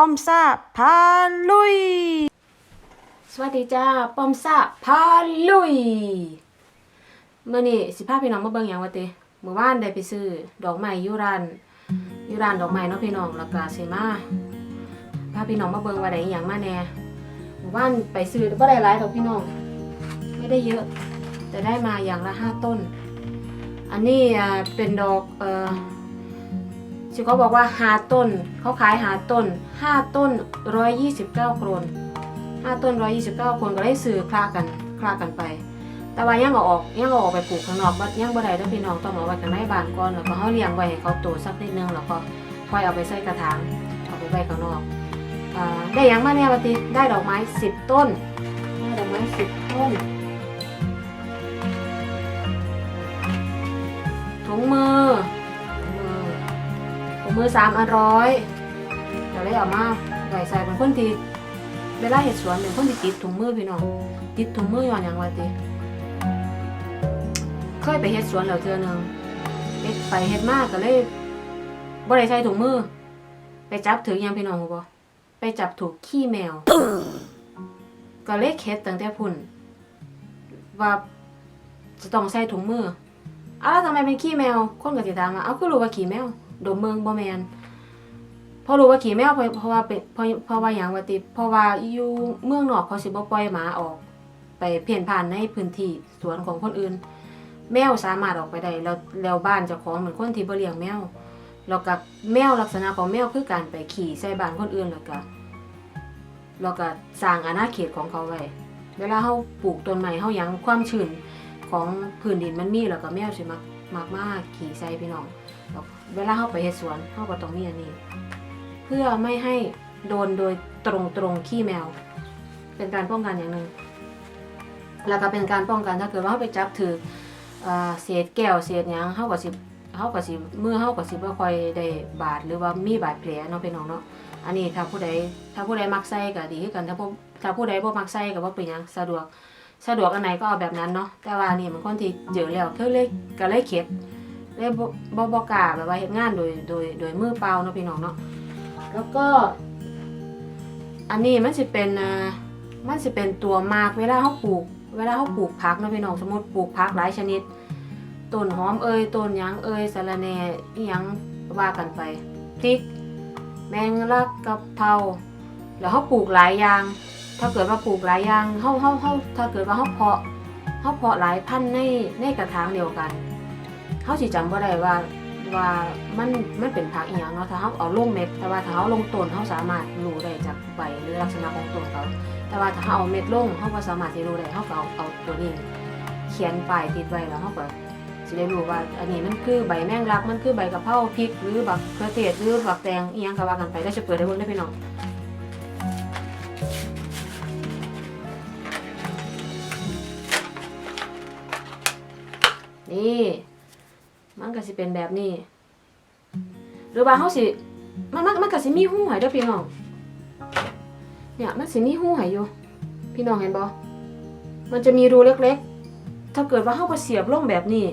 ป้อมซ่าพาลุย สวัสดีจ้าป้อมซาพาลุยเมื่อนี้สิพาพี่น้องมาเบิ่งหยังวะติเมื่อวานได้ไปซื้อดอกไม้ยูร้านยูร้านดอกไม้เนาะพี่น้องแล้วก็สิมาพาพี่น้องมาเบิ่งว่าได้อิหยังมาแหน่เมื่อวานไปซื้อบ่ได้หลายดอกพี่น้อง ไม่ได้เยอะ แต่ได้มาอย่างละห้าต้น อันนี้อ่าเป็นดอกเอ่อ ที่เขาบอกว่าหาต้น เขาขายหาต้นห้าต้นร้อยยี่สิบเก้าโครนห้าต้นร้อยยี่สิบเก้าคนก็ได้ซื้อคลากันคลากันไป แต่ว่ายังเอาออกยังเอาออกไปปลูกข้างนอกบัดยังบ่ได้เด้อพี่น้องต้องเอาไว้ข้างในบ้านก่อนแล้วก็เฮาเลี้ยงไว้ให้เขาโตสักนิดนึงแล้วก็ค่อยเอาไปใส่กระถางเอาไปไว้ข้างนอกอได้ยังมาเนี่ยวันติได้ดอกไม้สิบต้นได้ดอกไม้สิบต้นถุงมือ มือสามอันร้อยเดี๋ยวเลยเอามาไว้ใส่เป็นคนที่เวลาเห็ดสวนเป็นคนที่ติดถุงมือพี่น้องติดถุงมือย้อนอย่างว่าติเคยไปเฮ็ดสวนแล้วเทื่อหนึ่งเฮ็ดไปเฮ็ดมากก็เลยบ่ได้ใส่ถุงมือ ไปจับถือยังพี่น้องบ่ไปจับถูกขี้แมว ก็เลยเฮ็ดตั้งแต่พุ่น ว่าจะต้องใส่ถุงมืออ้าวแล้วทำไมเป็นขี้แมว คนก็สิถามว่าเอาคือรู้ว่าขี้แมว ดมเมืองบ่แมนพอรู้ว่าขี่แมวเพราะเพราะว่าเป็นเพราะเพราะว่าอย่างว่าติเพราะว่าอยู่เมืองนอกเขาสิบ่ปล่อยหมาออก ไปเพ่นผ่านในพื้นที่สวนของคนอื่น แมวสามารถออกไปได้แล้วแล้วบ้านเจ้าของเหมือนคนที่บ่เลี้ยงแมวแล้วก็แมวลักษณะของแมวคือการไปขี่ใส่บ้านคนอื่นแล้วก็แล้วก็สร้างอาณาเขตของเขาไว้เวลาเฮาปลูกต้นไม้เฮายังความชื้นของพื้นดินมันมีแล้วก็แมวสิมักมักมากขี่ใส่พี่น้อง เวลาเฮาไปเฮ็ดสวนเฮาก็ต้องมีอันนี้ เพื่อไม่ให้โดนโดยตรงตรงๆขี้แมว เป็นการป้องกันอย่างหนึ่งแล้วก็เป็นการป้องกันถ้าเกิดว่าเขาไปจับถือเศษแก้วเศษหยังเข้าก็สิบเข้าก็สิมือเข้าก็สิบว่าคอยได้บาดหรือว่ามีบาดแผลเนาะพี่น้องเนาะอันนี้ถ้าผู้ใดถ้าผู้ใดมักใส่ก็ดีคือกันถ้าผู้ถ้าผู้ใดบ่มักใส่ก็บ่เป็นหยังสะดวกสะดวกอันไหนก็เอาแบบนั้นเนาะแต่ว่านี่มันคนที่เจอแล้วคือเลยก็เลยเข็ด เลยบ่บ่บ่กล้าแบบว่าเฮ็ดงานโดยโดยโดยมือเปล่าเนาะพี่น้องเนาะแล้วก็ อันนี้มันจะเป็นอ่ามันจะเป็นตัวมากเวลาเขาปลูก เวลาเขาปลูกผักเนาะพี่น้องสมมติปลูกผักหลายชนิดต้นหอมเอ่ยต้นหยังเอ่ยสะระแหน่อิหยังว่ากันไปพริก แมงลักกะเพราแล้วเขาปลูกหลายอย่าง ถ้าเกิดว่าปลูกหลายอย่างเขาเขาเขาถ้าเกิดว่าเขาเพาะเขาเพาะหลายพันธุ์ในในกระถางเดียวกัน เขาสิจำว่าได้ว่าว่ามันมันเป็นผักอีหยังเนาะถ้าเขาเอาลงเม็ด แต่ว่าถ้าเขาลงต้นเขาสามารถรู้ได้จากใบหรือลักษณะของต้นเขาแต่ว่าถ้าเขาเอาเม็ดลงเขาก็สามารถที่รู้ได้เขาก็เอาเอาตัวนี้เขียนป้ายติดไว้แล้วเขาก็จะได้รู้ว่าอันนี้มันคือใบแมงลักมันคือใบกะเพราพริกหรือบักเขือเทศหรือบักแตงอีหยังก็ว่ากันไปได้จะเปิดให้เบิ่งได้พี่น้องนี่ มันก็สิเป็นแบบนี้ หรือว่าเขาสิ มันมันมันก็สิมีหูหายเด้อพี่น้อง เนี่ยมันสิมีหูหายอยู่ พี่น้องเห็นบ่มันจะมีรูเล็กๆ ถ้าเกิดว่าเขาไปเสียบลงแบบนี้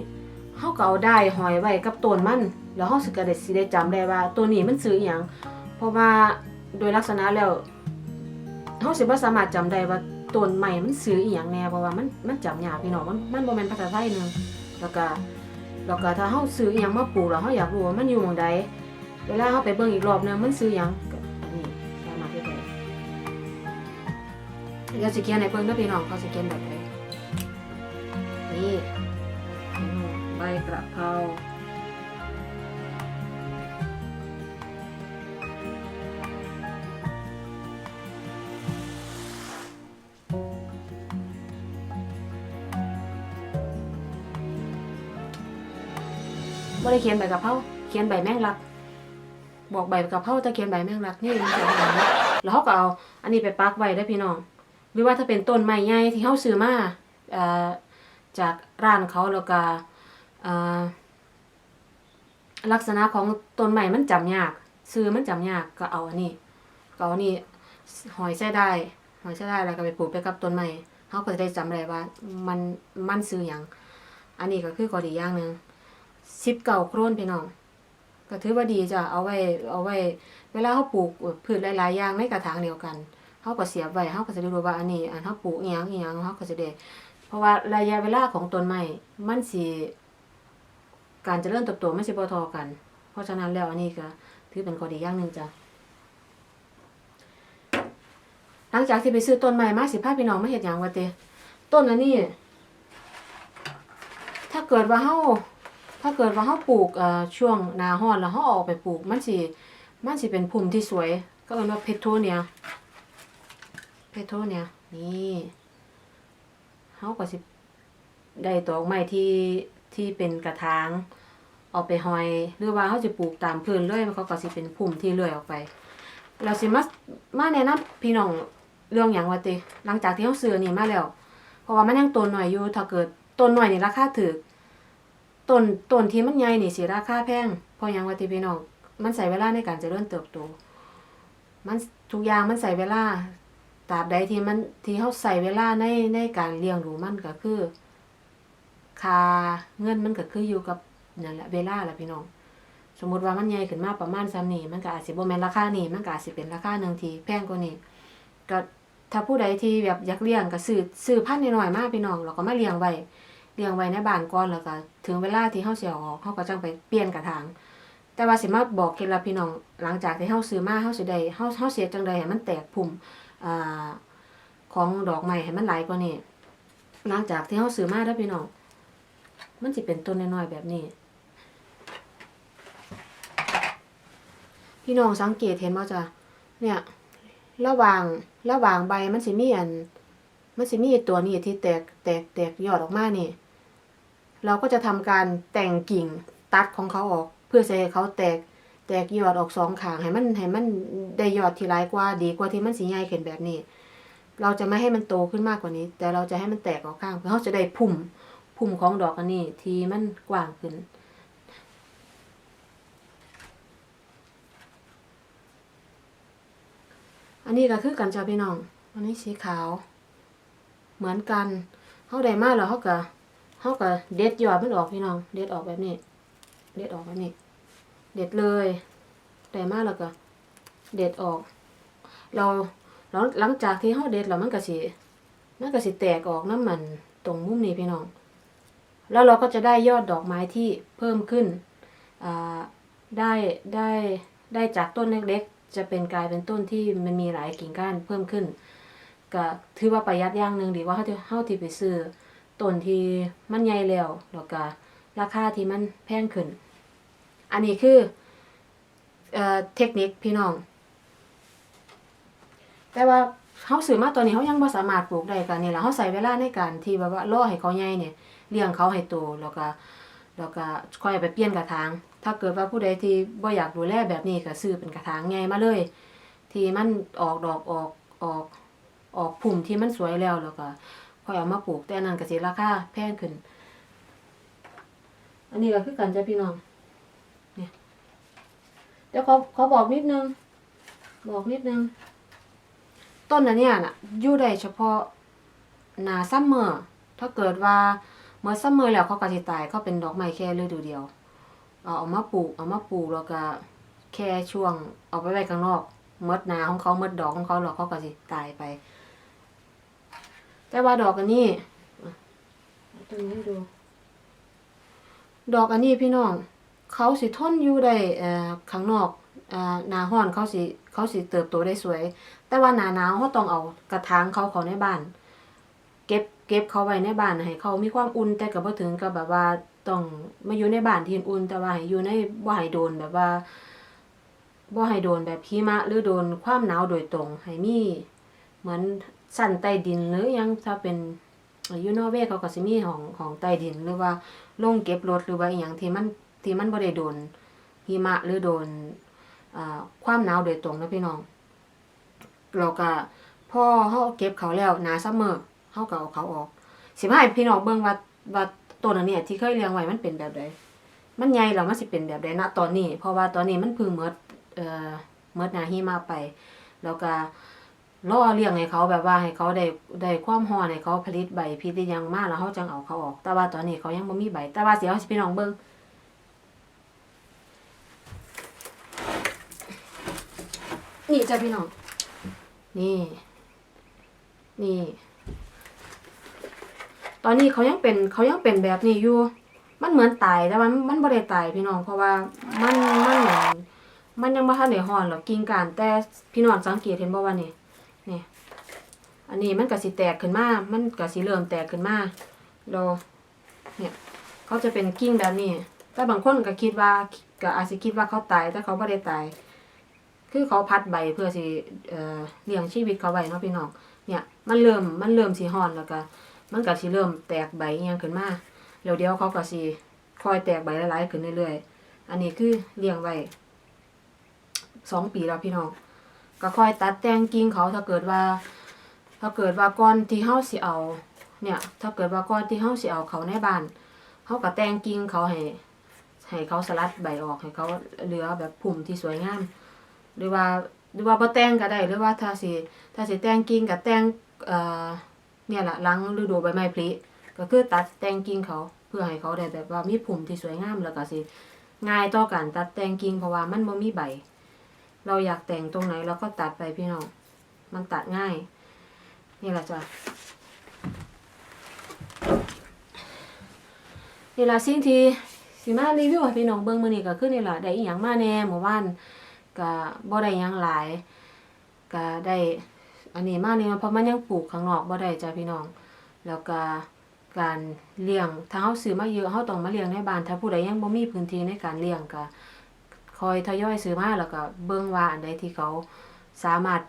เขาก็เอาได้หอยไว้กับต้นมัน แล้วเขาสิก็ได้สิได้จำได้ว่า ตัวนี้มันซื้ออหยัง เพราะว่าโดยลักษณะแล้วเขาสิบ่สามารถจำได้ว่าต้นใหม่มันซื้ออีหยังแน่เพราะว่ามันมันจำยากพี่น้องมันมันบ่แม่นภาษาไทยหนึงแล้วก็ แล้วก็ถ้าเฮาซื้ออหยังมาปลูกแล้วเฮาอยากรู้ว่ามันอยู่หม่องใดเวลาเฮาไปเบิ่งอีกรอบหนึงมันซื้อหยังก็อันนี้สามารถเฮ็ดได้เดี๋ยวสิเขียนให้เบิ่งเด้อพี่น้องเขาสิเขียนแบบใดนี่ใบกระเพรา ได้เขียนใบกระเพราเขียนใบแมงลัก บอกใบกะเพราแต่เขียนใบแมงลักนี่มันจะเอาไว้แล้วเขาก็เอาอันนี้ไปปักไว้ได้พี่น้อง หรือว่าถ้าเป็นต้นไม้ใหญ่ที่เขาซื้อมาอ่อจากร้านเขาแล้วก็ลักษณะของต้นไม้มันจำยาก ซื้อมันจำยากก็เอาอันนี้ก็เอาอันนี้หอยใส่ได้หอยใส่ได้แล้วก็ไปปลูกไปกับต้นไม้เขาก็จะได้จำได้ว่ามันมันซื้ออย่าง อันนี้ก็คือข้อดีอย่างหนึ่ง สิบเก่าโครนพี่น้องก็ถือว่าดีจ้ะเอาไว้เอาไว้ เวลาเขาปลูกพืชหลายๆอย่างในกระถางเดียวกันเขาก็เสียบไว้เขาก็จะได้รู้ว่าอันนี้อันเขาปลูกอีหยังอีหยังเขาก็จะได้เพราะว่าระยะเวลาของต้นไม้มันสิการจเจริญเติบโตมันสิบ่เทอกัน เพราะฉะนั้นแล้วอันนี้ก็ถือเป็นข้อดีอย่างหนึ่งจ้ะหลังจากที่ไปซื้อต้นไม้มาสิพาพี่น้องมาเฮ็ดหยังวะเตต้นอันนี้ถ้าเกิดว่าเฮา ถ้าเกิดว่าเฮาปลูกช่วงนาร้อนแล้วเฮาออกไปปลูกมันสิมันสิเป็นภูมิที่สวย ก็เอิ้นว่าเพโทเนียเพโทเนียนี่เฮาก็สิได้ดอกไม้ที่ที่เป็นกระถางเอาไปหอยหรือว่าเฮาสิปลูกตามพื้นเลยมันเขาก็สิเป็นภูมิที่เลื่อยออกไปเราสิมามาแนะนำพี่น้องเรื่องหยังว่าติหลังจากที่เฮาซื้อนนี้มาแล้ว เพราะว่ามันยังต้นหน่อยอยู่ถ้าเกิดต้นหน่อยนี่ราคาถูก ต้นต้นที่มันใหญ่นี่สิราคาแพงเพราะหยังว่าติพี่น้องมันใส่เวลาในการเจริญเติบโต มันทุกอย่างมันใส่เวลาตราบใดที่มันที่เฮาใส่เวลาในในการเลี้ยงดูมันก็คือค่าเงินมันก็คืออยู่กับนั่นแหละเวลาแหละพี่น้อง สมมุติว่ามันใหญ่ขึ้นมาประมาณซ้ำนี้มันก็อาจสิบ่แม่นราคานี้มันก็อาจสิเป็นราคาหนึ่งทีแพงกว่านี้ก็ถ้าผู้ใดที่แบบอยากเลี้ยงก็ซื้อซื้อพันธุ์น้อยๆมากพี่น้องแล้วก็มาเลี้ยงไว้ เลี้ยงไว้ในบ้านก่อนแล้วก็ถึงเวลาที่เฮาสิเอาออกเฮาก็จังไปเปลี่ยนกระถาง แต่ว่าสิมาบอกเคล็ดลับพี่น้องหลังจากที่เฮาซื้อมาเฮาสิได้เฮาเฮาเสียจังไดให้มันแตกพุ่มอ่าของดอกไม้ให้มันหลายกว่านี้หลังจากที่เฮาซื้อมาเด้อพี่น้องมันสิเป็นต้นน้อยๆแบบนี้ พี่น้องสังเกตเห็นบ่จ้ะเนี่ยระหว่างระหว่างใบมันสิมีอัน มันสิมีตัวนี้ที่แตกแตกแตกยอดออกมานี่ เราก็จะทำการแต่งกิ่งตัดของเขาออก เพื่อให้เขาแตกแตกยอดออกสองข้างให้มันให้มันได้ยอดที่หลายกว่าดีกว่าที่มันสีใหญ่ขึ้นแบบนี้ เราจะไม่ให้มันโตขึ้นมากกว่านี้ แต่เราจะให้มันแตกออกข้างเพื่อเขาจะได้พุ่มพุ่มของดอกอันนี้ที่มันกว้างขึ้นอันนี้ก็คือกันจ้าพี่น้อง อันนี้สีขาว เหมือนกันเขาได้มาแล้วเขาก็ เขาก็เด็ดยอดมันออกพี่น้อง เด็ดออกแบบนี้ เด็ดออกแบบนี้ เด็ดเลยได้มากแล้วก็เด็ดออก เราหลังหลังจากที่เขาเด็ดแล้วมันก็สิมันก็สิแตกออกน้ำมันตรงมุมนี้พี่น้อง แล้วเราก็จะได้ยอดดอกไม้ที่เพิ่มขึ้นได้ได้ได้จากต้นเล็กๆ จะเป็นกลายเป็นต้นที่มันมีหลายกิ่งก้านเพิ่มขึ้น ก็ถือว่าประหยัดอย่างหนึ่งดีว่าเฮาที่เฮาที่ไปซื้อ ต้นที่มันใหญ่แล้วแล้วก็ราคาที่มันแพงขึ้น อันนี้คือเอ่อเทคนิคพี่น้อง แต่ว่าเฮาซื้อมาตัวนี้เฮายังบ่สามารถปลูกได้กันนี่ล่ะเฮาใช้เวลาในการที่แบบว่ารอให้เขาใหญ่เนี่ยเลี้ยงเขาให้โตแล้วก็แล้วก็ค่อยไปเปลี่ยนกระถาง ถ้าเกิดว่าผู้ใดที่บ่อยากดูแลแบบนี้ก็ซื้อเป็นกระถางใหญ่มาเลย ที่มันออกดอกออกออกออกพุ่มที่มันสวยแล้วแล้วก็ ค่อยเอามาปลูกแต่อันนั้นก็สิราคาแพงขึ้น อันนี้ก็คือกันจ้ะพี่น้องเนี่ยเดี๋ยวขอขอบอกนิดนึง บอกนิดนึง ต้นอันเนี้ยน่ะอยู่ได้เฉพาะหนาซัมเมอร์ถ้าเกิดว่าเมื่อซัมเมอร์แล้วเขาก็สิตายเขาเป็นดอกไม้แค่ฤดูเดียวเอาเอามาปลูกเอามาปลูกแล้วก็แค่ช่วงเอาไปไว้ข้างนอกเมดนาของเขาเมดดอกของเขาแล้วเขาก็สิตายไป แต่ว่าดอกอันนี้อะเอาตรงนี้ให้ดู ดอกอันนี้พี่น้อง เขาสิทนอยู่ได้เอ่อข้างนอกเอ่อหนาร้อนเขาสิเขาสิเติบโตได้สวย แต่ว่าหนาหนาวเขาต้องเอากระถางเขาเขาในบ้าน เก็บเก็บเขาไว้ในบ้านให้เขามีความอุ่นแต่ก็บ่ถึงกับแบบว่าต้องมาอยู่ในบ้านที่อุ่นแต่ว่าให้อยู่ในบ่ให้โดนแบบว่าบ่ให้โดนแบบหิมะหรือโดนความหนาวโดยตรงให้มีเหมือน สั่นใต้ดินหรือยังถ้าเป็นอยู่นอเวย์เขาก็สิมีของของใต้ดินหรือว่าโรงเก็บรถหรือว่าอีหยังที่มันที่มันบ่ได้โดนหิมะหรือโดนความหนาวโดยตรงนะพี่น้องเราก็พ่อเฮาเก็บเขาแล้วหนาซัมเมอร์เฮาก็เอาเขาออกสิมาให้พี่น้องเบิ่งว่าว่าต้นอันเนี้ยที่เคยเลี้ยงไว้มันเป็นแบบใดมันใหญ่แล้วมันสิเป็นแบบใดณตอนนี้ เพราะว่าตอนนี้มันพิ่งหมดเอ่อหมดหนาหิมะไป แล้วก็ รอเลี้ยงให้เขาแบบว่าให้เขาได้ได้ความร้อนให้เขาผลิตใบผลิตอิหยังมากแล้วเฮาจังเอาเขาออก แต่ว่าตอนนี้เขายังบ่มีใบ แต่ว่าเสิเอาให้พี่น้องเบิ่งนี่จ้ะพี่น้อง นี่ นี่ ตอนนี้เขายังเป็นเขายังเป็นแบบนี้อยู่ มันเหมือนตายแต่ว่ามันมันบ่ได้ตายพี่น้อง เพราะว่ามันมันเหมือนมันยังบ่ทันได้ฮอนหรอกกิ่งก้านแต่พี่น้องสังเกตเห็นบ่ว่านี่ นี่อันนี้มันก็สิแตกขึ้นมา มันก็สิเริ่มแตกขึ้นมาเราเนี่ยเขาจะเป็นกิ่งแบบนี้ แต่บางคนก็คิดว่าก็อาจสิคิดว่าเขาตาย แต่เขาบ่ได้ตาย คือเขาพัดใบเพื่อสิเอ่อเลี้ยงชีวิตเขาไว้เนาะพี่น้อง เนี่ย มันเริ่ม มันเริ่มสิฮ้อนแล้วก็มันก็สิเริ่มแตกใบยังขึ้นมาแล้วเดียวเขาก็สิคอยแตกใบหลายๆขึ้นเรื่อยๆ อันนี้คือเลี้ยงไว้สองปีแล้วพี่น้อง ก็ค่อยตัดแต่งกิ่งเขาถ้าเกิดว่า ถ้าเกิดว่าก่อนที่เฮาสิเอา เนี่ย ถ้าเกิดว่าก่อนที่เฮาสิเอาเขาในบ้านเฮาก็แต่งกิ่งเขาให้ให้เขาสลัดใบออกให้เขาเหลือแบบพุ่มที่สวยงามหรือว่าหรือว่าบ่แต่งก็ได้หรือว่าถ้าสิถ้าสิแต่งกิ่งก็แต่งเอ่อเนี่ยแหละหลังฤดูใบไม้ผลิก็คือตัดแต่งกิ่งเขาเพื่อให้เขาได้แบบว่ามีผุ่มที่สวยงามแล้วก็สิง่ายต่อการตัดแต่งกิ่งเพราะว่ามันบ่มีใบ เราอยากแต่งตรงไหนเราก็ตัดไปพี่น้อง มันตัดง่าย นี่แหละจ้ะนี่แหละสิ่งที่สิมารีวิวให้พี่น้องเบิ่งมื้อนี้ก็คือนี่แหละได้อีหยังมาแน่เมื่อวานก็บ่ได้หยังหลายก็ได้อันนี้มากเลยนเพราะมันยังปลูกข้างนอกบ่ได้จ้ะพี่น้อง แล้วก็การเลี้ยงถ้าเฮาซื้อมาเยอะเฮาต้องมาเลี้ยงในบ้านถ้าผู้ใดยังบ่มีพื้นที่ในการเลี้ยงก็ คอยทยอยซื้อมาแล้วก็เบิ่งว่าอันใดที่เขาสามารถ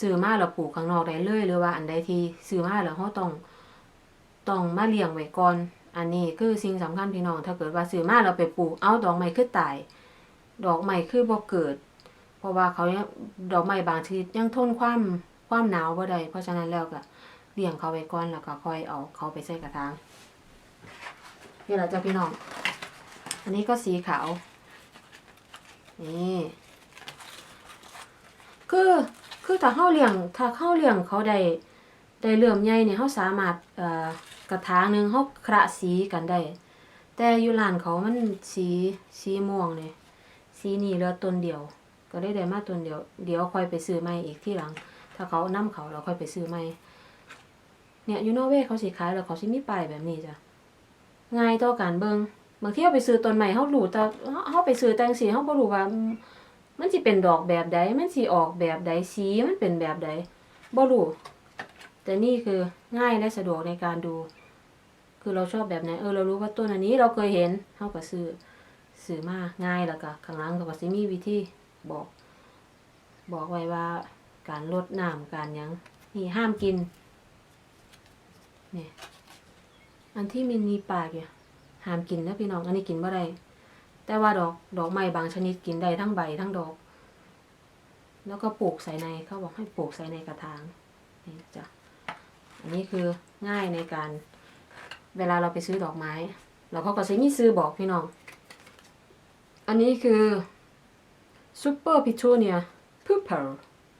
ซื้อมาแล้วปลูกข้างนอกได้เลยหรือว่าอันใดที่ซื้อมาแล้วเฮาต้องต้องมาเลี้ยงไว้ก่อน อันนี้คือสิ่งสำคัญพี่น้อง ถ้าเกิดว่าซื้อมาแล้วไปปลูก เอาดอกไม้คือตาย ดอกไม้คือบ่เกิด เพราะว่าเขาดอกไม้บางชนิดยังทนความความหนาวบ่ได้ เพราะฉะนั้นแล้วก็เลี้ยงเขาไว้ก่อนแล้วก็ค่อยเอาเขาไปใส่กระถางนี่แหละจ้ะพี่น้อง อันนี้ก็สีขาว นี่คือคือถ้าเฮาเลี้ยงถ้าเฮาเลี้ยงเขาได้ได้เริ่อมใหญ่เนี่ยเฮาสามารถเอ่อกระถางหนึ่งเฮาคระสีกันได้ แต่อยู่ร้านเขามันสีสีม่วงเนี่ยสีนี่เหลือต้นเดียว ก็ได้ได้มาต้นเดียวเดี๋ยวค่อยไปซื้อใหม่อีกที่หลัง ถ้าเขานำเขาเราค่อยไปซื้อใหม่เนี่ยยู่นอเวเขาสิขายแล้วเขาสิมีป้ายแบบนี้จ้ะง่ายต่อการเบิง บางทีเราไปซื้อต้นใหม่เฮารู้แต่เฮาไปซื้อแตงสีเฮาบ่รู้ว่า มันสิเป็นดอกแบบใดมันสิออกแบบใดสีมันเป็นแบบใดบ่รู้แต่นี่คือง่ายและสะดวกในการดู คือเราชอบแบบไหนเออเรารู้ว่าต้นอันนี้เราเคยเห็นเฮาก็ซื้อซื้อมาง่ายแล้วก็ข้างหลังก็สิมีวิธีบอก บอกไว้ว่าการลดน้ำการยังนี่ห้ามกินเนี่ยอันที่มันมีปากอยู่ ห้ามกินนะพี่น้อง อันนี้กินบ่ได้ แต่ว่าดอกดอกไม้บางชนิดกินได้ทั้งใบทั้งดอก แล้วก็ปลูกใส่ในเขาบอกให้ปลูกใส่ในกระถางนี่จ้ะ อันนี้คือง่ายในการ เวลาเราไปซื้อดอกไม้ เราเขาก็ใช้มีซื้อบอกพี่น้อง อันนี้คือ Super Petunia Purple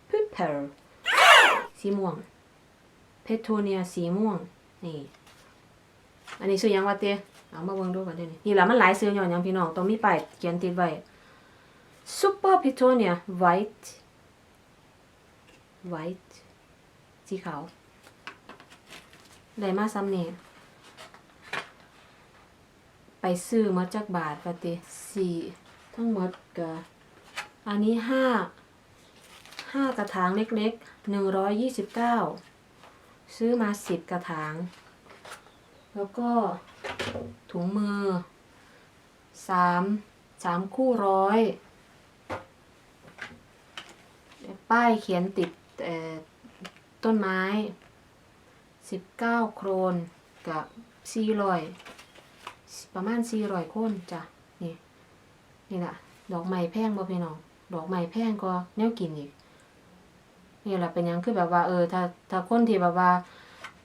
Purple สีม่วง Petunia สีม่วง นี่ อันนี้ซื้อหยังวะเต้ เอามาเบิ่งดูกันเด้อนี่นี่ล่ะมันหลายซื้อหย่อนหยังพี่น้องต้องมีป้ายเขียนติดไว้ Super Petunia White White สีขาวได้มาซ้ำนี่ไปซื้อมาจากบาทปะติสี่ทั้งหมดก็อันนี้ห้าห้ากระถางเล็กๆหนึ่งร้อยยี่สิบเก้าซื้อมาสิบกระถาง แล้วก็ ถุงมือสามสามคู่ร้อยป้ายเขียนติดต้นไม้สิบเก้าโครนกับสี่รอยประมาณสี่รอยโคนจ้ะนี่นี่แหละดอกไม้แพงบ่พี่น้องดอกไม้แพงก็แนวกินอีกนี่แหละเป็นยังคือแบบว่าเออถ้าถ้าคนที่แบบว่า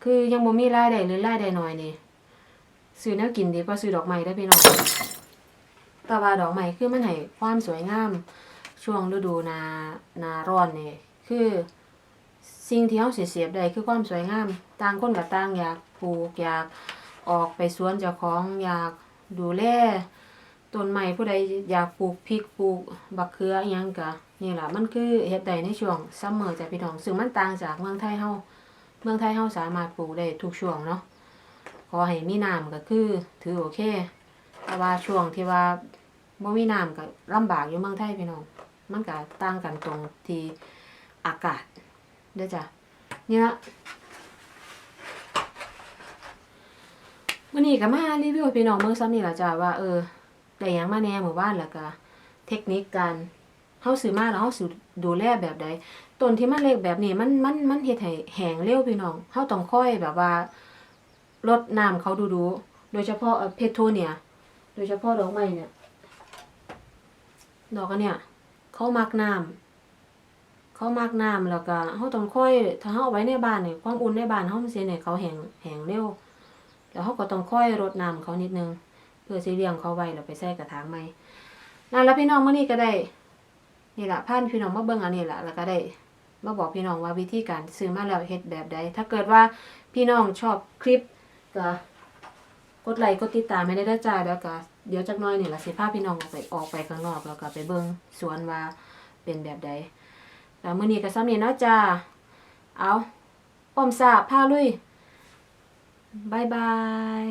คือยังบ่มีรายได้หรือรายได้น้อยนี่ ซื้อแนวกินดีกว่าซื้อดอกไม้ได้พี่น้องแต่ว่าดอกไม้คือมันให้ความสวยงาม ช่วงฤดูนานาร้อนนี่คือสิ่งที่เราสิเสียบได้คือความสวยงาม ต่างคนกับต่างอยากปลูกอยากออกไปสวนเจ้าของอยากดูแลต้นไม้ผู้ใดอยากปลูกพริกปลูกบักเขืออยังก็นี่แหละมันคือเฮ็ดได้ในช่วงซัมเมอร์จะพี่น้องซึ่งมันต่างจากเมืองไทยเฮาเมืองไทยเฮาสามารถปลูกได้ทุกช่วงเนาะ ขอให้มีน้ำก็คือ ถือโอเค แต่ว่าช่วงที่ว่าบ่มีน้ำก็ลำบากอยู่เมืองไทยพี่น้อง มันก็ต่างกันตรงที่อากาศเด้อจ้ะนี่ละวันนี้ก็มารีวิวพี่น้องเมืองซ้ำนี่ละจ้ะว่าเออได้ยังมาแน่หมู่บ้านแล้วก็เทคนิคการเฮาซื้อมาแล้วเฮาสิดูแลแบบใดต้นที่มันเล็กแบบนี้มันมันมันเฮ็ดให้แห้งเร็วพี่น้องเฮาต้องค่อยแบบว่า รดน้ำเขาดูๆโดยเฉพาะเอ่อเพโทเนียโดยเฉพาะดอกไม้เนี่ย ดอกอันเนี่ย เขามักน้ำเขามักน้ำแล้วก็เขาต้องค่อยถ้าเขาเอาไว้ในบ้านเนี่ยความอุ่นในบ้านเขามันเสียเนี่ยเขาแห้งแห้งเร็วแล้วเขาก็ต้องค่อยรดน้ำเขานิดนึง เพื่อสิเลี้ยงเขาไว้แล้วไปใส่กระถางใหม่นั่นแล้วพี่น้องเมื้อนี้ก็ได้นี่แหละพานพี่น้องมาเบิ่งอันนี้แหละแล้วก็ได้มาบอกพี่น้องว่าวิธีการซื้อมาแล้วเฮ็ดแบบใดถ้าเกิดว่าพี่น้องชอบคลิป ก็กดไลค์กดติดตามไม่ได้เด้อจ้าแล้วก็เดี๋ยวจักน้อยนี่ล่ะสิพาพี่น้องออกไปออกไปข้างนอกแล้วก็ไปเบิ่งสวนว่าเป็นแบบใดแล้วมื้อนี้ก็ซ้ำนี่เนาะจ้าเอาปอมซาพาลุยบายบาย